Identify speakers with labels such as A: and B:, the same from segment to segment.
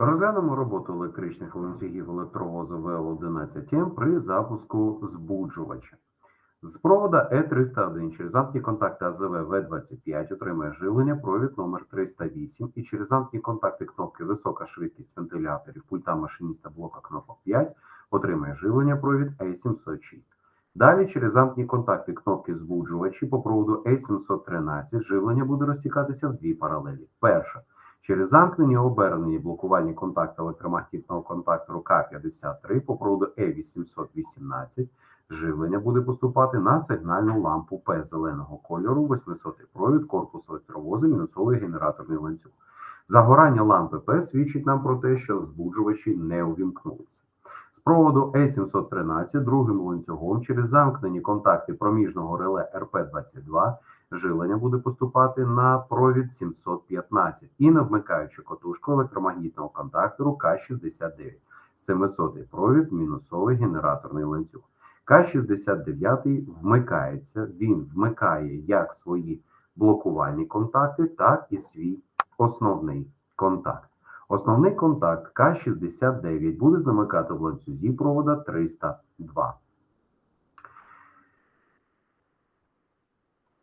A: Розглянемо роботу електричних ланцюгів електровозу ВЛ-11М при запуску збуджувача. З провода Е301 через замкні контакти АЗВ В25 отримує живлення провід номер 308 і через замкні контакти кнопки висока швидкість вентиляторів пульта машиніста блока кнопок 5 отримує живлення провід Е706. Далі через замкні контакти кнопки збуджувачі по проводу Е713 живлення буде розтікатися в дві паралелі. Перша Через замкнені обернені блокувальні контакти електромагнітного контактору К53 по проводу Е818 живлення буде поступати на сигнальну лампу П зеленого кольору, 800 провід, корпус електровозу, мінусовий генераторний ланцюг. Загорання лампи П свідчить нам про те, що збуджувачі не увімкнулися. З проводу Е713 другим ланцюгом через замкнені контакти проміжного реле РП-22 живлення буде поступати на провід 715 і не вмикаючи котушку електромагнітного контактору К69. 700 провід мінусовий генераторний ланцюг. К69 вмикається, він вмикає як свої блокувальні контакти, так і свій основний контакт. Основний контакт К69 буде замикати в ланцюзі провода 302.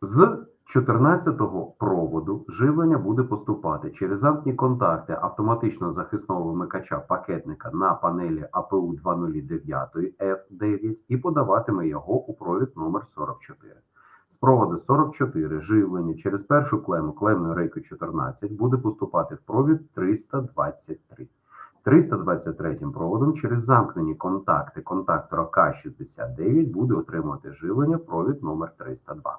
A: З 14-го проводу живлення буде поступати через замкні контакти автоматичного захисного вимикача пакетника на панелі АПУ 209 F9 і подаватиме його у провід номер 44. З проводу 44 живлення через першу клему клемної рейки 14 буде поступати в провід 323. 323 проводом через замкнені контакти контактора К69 буде отримувати живлення провід номер 302.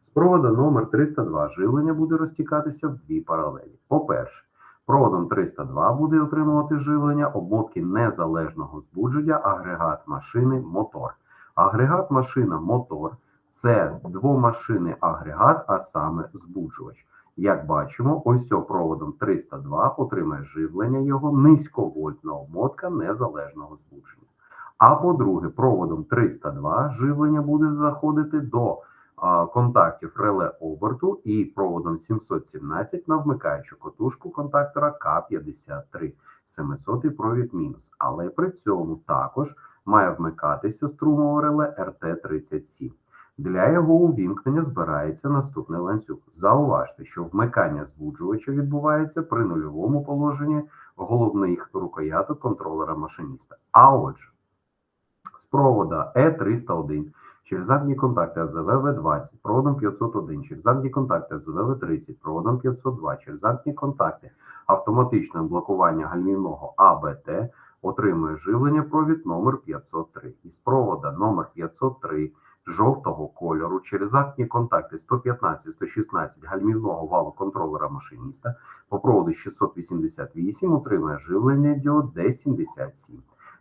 A: З провода номер 302 живлення буде розтікатися в дві паралелі. По-перше, проводом 302 буде отримувати живлення обмотки незалежного збудження агрегат машини мотор. Агрегат машина мотор це двомашинний агрегат, а саме збуджувач. Як бачимо, ось проводом 302 отримає живлення його низьковольтна обмотка незалежного збудження. А по-друге, проводом 302 живлення буде заходити до а, контактів реле оберту і проводом 717 на вмикаючу котушку контактора К53, 700 провід мінус. Але при цьому також має вмикатися струмове реле РТ-37. Для його увімкнення збирається наступний ланцюг. Зауважте, що вмикання збуджувача відбувається при нульовому положенні головних рукояток контролера машиніста. А отже, з провода Е301 через задні контакти АЗВ В20, проводом 501, через задні контакти АЗВ В30, проводом 502, через задні контакти автоматичного блокування гальмівного АБТ отримує живлення провід номер 503. Із провода номер 503 жовтого кольору через актні контакти 115-116 гальмівного валу контролера машиніста по проводу 688 отримує живлення діод D77.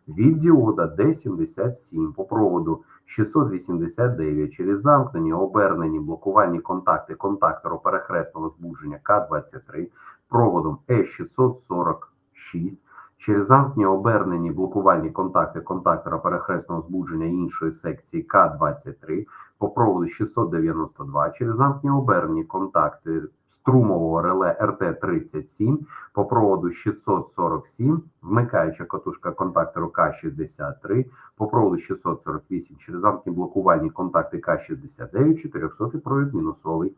A: Від діода D77 по проводу 689 через замкнені обернені блокувальні контакти контактору перехресного збудження К23 проводом Е646 через замкні обернені блокувальні контакти контактора перехресного збудження іншої секції К23 по проводу 692 через замкні обернені контакти струмового реле РТ-37 по проводу 647, вмикаюча катушка контактору К63 по проводу 648 через замкні блокувальні контакти К69, 400 провід мінусовий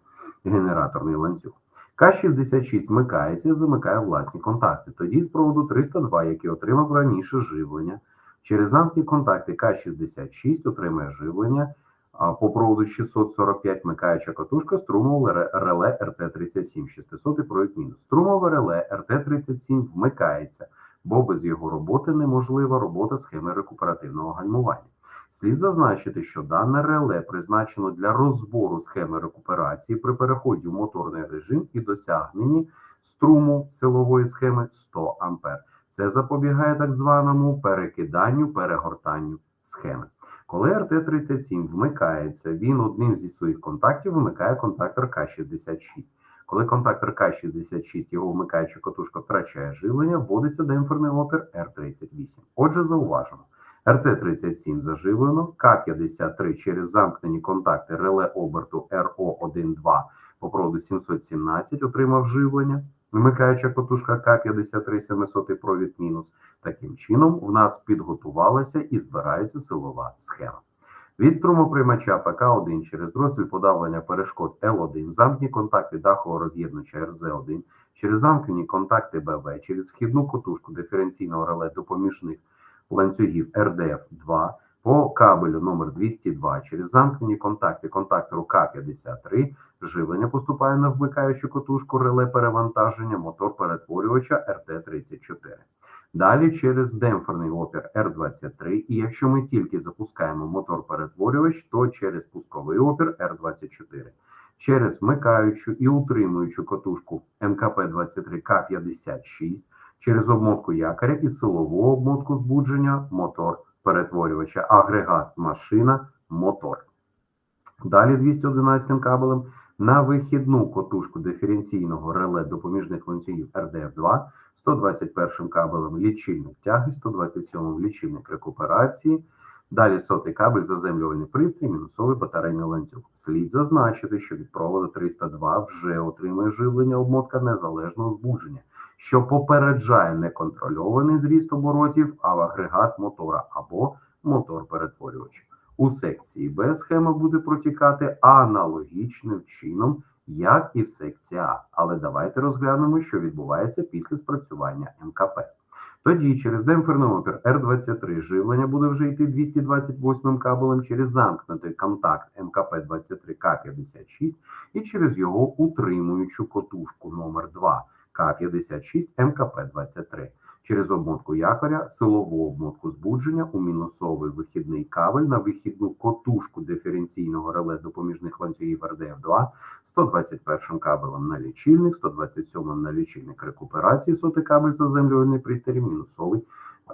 A: генераторний ланцюг. К66 вмикається і замикає власні контакти. Тоді з проводу 302, який отримав раніше живлення, через замкні контакти К66 отримає живлення по проводу 645 вмикаюча катушка струмове реле РТ-37, 600 провід мінус. Струмове реле РТ-37 вмикається, бо без його роботи неможлива робота схеми рекуперативного гальмування. Слід зазначити, що дане реле призначено для розбору схеми рекуперації при переході в моторний режим і досягненні струму силової схеми 100 А. Це запобігає так званому перекиданню, перегортанню схеми. Коли РТ-37 вмикається, він одним зі своїх контактів вимикає контактор К66. Коли контактор К66, його вмикаюча катушка втрачає живлення, вводиться демпферний опір Р38. Отже, зауважимо. РТ-37 заживлено, К-53 через замкнені контакти реле оберту РО-1-2 по проводу 717 отримав живлення, вмикаюча котушка К53 700 провід мінус. Таким чином, в нас підготувалася і збирається силова схема. Від струмоприймача ПК1 через дросіль подавлення перешкод Л1, замкні контакти дахового роз'єднувача РЗ1, через замкнені контакти БВ, через вхідну котушку диференційного реле допоміжних ланцюгів РДФ2, по кабелю номер 202 через замкнені контакти контактору К53 живлення поступає на вмикаючу котушку реле перевантаження мотор перетворювача РТ-34. Далі через демпферний опір R23, і якщо ми тільки запускаємо мотор-перетворювач, то через пусковий опір R24. Через вмикаючу і утримуючу котушку МКП-23К56, через обмотку якоря і силову обмотку збудження мотор перетворювача, агрегат, машина, мотор. Далі 211 кабелем на вихідну котушку диференційного реле допоміжних ланцюгів РДФ2, 121 кабелем лічильник тяги, 127 лічильник рекуперації. Далі сотий кабель заземлювальний пристрій, мінусовий батарейний ланцюг. Слід зазначити, що від проводу 302 вже отримує живлення обмотка незалежного збудження, що попереджає неконтрольований зріст оборотів, а агрегат мотора або мотор перетворювача. У секції Б схема буде протікати аналогічним чином, як і в секції А. Але давайте розглянемо, що відбувається після спрацювання МКП. Тоді через демпферний опір R23 живлення буде вже йти 228 кабелем через замкнутий контакт МКП-23К56 і через його утримуючу котушку номер 2 К56 МКП-23 через обмотку якоря, силову обмотку збудження у мінусовий вихідний кабель на вихідну котушку диференційного реле допоміжних ланцюгів РДФ2, 121 кабелем на лічильник, 127 на лічильник рекуперації, сотий кабель заземлювальний пристрій, мінусовий,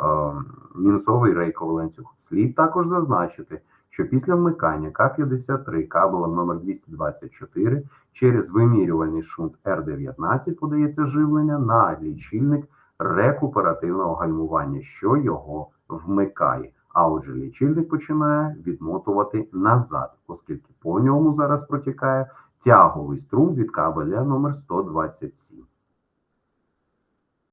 A: е, мінусовий рейковий ланцюг. Слід також зазначити, що після вмикання К53 кабелем номер 224 через вимірювальний шунт Р19 подається живлення на лічильник рекуперативного гальмування, що його вмикає. А отже, лічильник починає відмотувати назад, оскільки по ньому зараз протікає тяговий струм від кабеля номер 127.